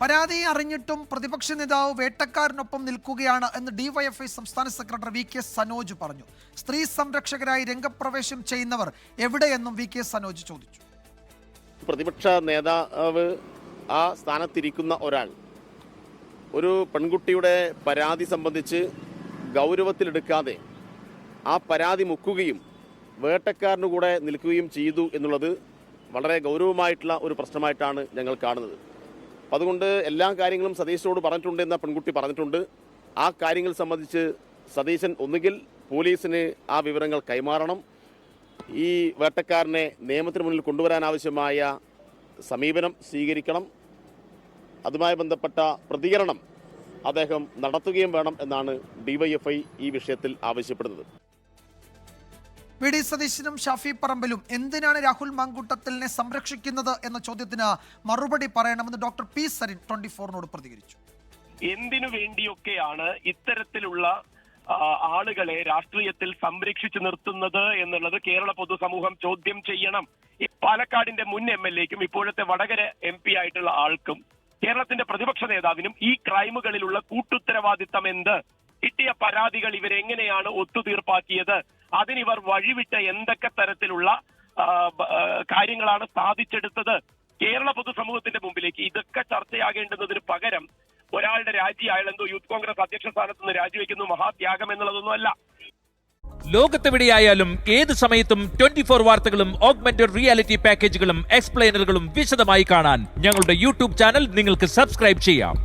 പരാതി അറിഞ്ഞിട്ടും പ്രതിപക്ഷ നേതാവ് വേട്ടക്കാരനൊപ്പം നിൽക്കുകയാണ് എന്ന് ഡിവൈഎഫ്ഐ സംസ്ഥാന സെക്രട്ടറി വി കെ സനോജ് പറഞ്ഞു. സ്ത്രീ സംരക്ഷകരായി രംഗപ്രവേശം ചെയ്യുന്നവർ എവിടെയെന്നും വി കെ സനോജ് ചോദിച്ചു. പ്രതിപക്ഷ നേതാവ് ആ സ്ഥാനത്തിരിക്കുന്ന ഒരാൾ ഒരു പെൺകുട്ടിയുടെ പരാതി സംബന്ധിച്ച് ഗൗരവത്തിലെടുക്കാതെ ആ പരാതി മുക്കുകയും വേട്ടക്കാരനു കൂടെ നിൽക്കുകയും ചെയ്തു എന്നുള്ളത് വളരെ ഗൗരവമായിട്ടുള്ള ഒരു പ്രശ്നമായിട്ടാണ് ഞങ്ങൾ കാണുന്നത്. അതുകൊണ്ട് എല്ലാ കാര്യങ്ങളും സതീശനോട് പറഞ്ഞിട്ടുണ്ട് എന്ന പെൺകുട്ടി പറഞ്ഞിട്ടുണ്ട്. ആ കാര്യങ്ങൾ സംബന്ധിച്ച് സതീശൻ ഒന്നുകിൽ പോലീസിന് ആ വിവരങ്ങൾ കൈമാറണം. ഈ വേട്ടക്കാരനെ നിയമത്തിന് മുന്നിൽ കൊണ്ടുവരാൻ ആവശ്യമായ സമീപനം സ്വീകരിക്കണം. അതുമായി ബന്ധപ്പെട്ട പ്രതികരണം അദ്ദേഹം നടത്തുകയും വേണം എന്നാണ് ഡിവൈഎഫ്ഐ ഈ വിഷയത്തിൽ ആവശ്യപ്പെടുന്നത്. വി ഡി സതീശനും ഷാഫി പറമ്പിലും എന്തിനാണ് രാഹുൽ മാങ്കൂട്ടത്തിലിനെ സംരക്ഷിക്കുന്നത് എന്ന ചോദ്യത്തിന് മറുപടി പറയണമെന്ന് ഡോക്ടർ പി സരിൻ ട്വന്റി ഫോറിനോട് പ്രതികരിച്ചു. എന്തിനു വേണ്ടിയൊക്കെയാണ് ഇത്തരത്തിലുള്ള ആളുകളെ രാഷ്ട്രീയത്തിൽ സംരക്ഷിച്ചു നിർത്തുന്നത് എന്നുള്ളത് കേരള പൊതുസമൂഹം ചോദ്യം ചെയ്യണം. പാലക്കാടിന്റെ മുൻ എം എൽ എക്കും ഇപ്പോഴത്തെ വടകര എം പി ആയിട്ടുള്ള ആൾക്കും കേരളത്തിന്റെ പ്രതിപക്ഷ നേതാവിനും ഈ ക്രൈമുകളിലുള്ള കൂട്ടുത്തരവാദിത്തം എന്ത്? കിട്ടിയ പരാതികൾ ഇവരെങ്ങനെയാണ് ഒത്തുതീർപ്പാക്കിയത്? അതിനിവർ വഴിവിട്ട എന്തൊക്കെ തരത്തിലുള്ള കാര്യങ്ങളാണ് സാധിച്ചെടുത്തത് കേരള പൊതുസമൂഹത്തിന്റെ മുമ്പിലേക്ക്. ഇതൊക്കെ ചർച്ചയാകേണ്ടുന്നതിന് പകരം ഒരാളുടെ രാജി അയാൾ എന്തോ യൂത്ത് കോൺഗ്രസ് അധ്യക്ഷ സ്ഥാനത്ത് നിന്ന് രാജിവെക്കുന്നു മഹാത്യാഗം എന്നുള്ളതൊന്നും അല്ല. ലോകത്തെവിടെയായാലും ഏത് സമയത്തും ട്വന്റി ഫോർ വാർത്തകളും ഓഗ്മെന്റഡ് റിയാലിറ്റി പാക്കേജുകളും എക്സ്പ്ലെയിനറുകളും വിശദമായി കാണാൻ ഞങ്ങളുടെ യൂട്യൂബ് ചാനൽ നിങ്ങൾക്ക് സബ്സ്ക്രൈബ് ചെയ്യാം.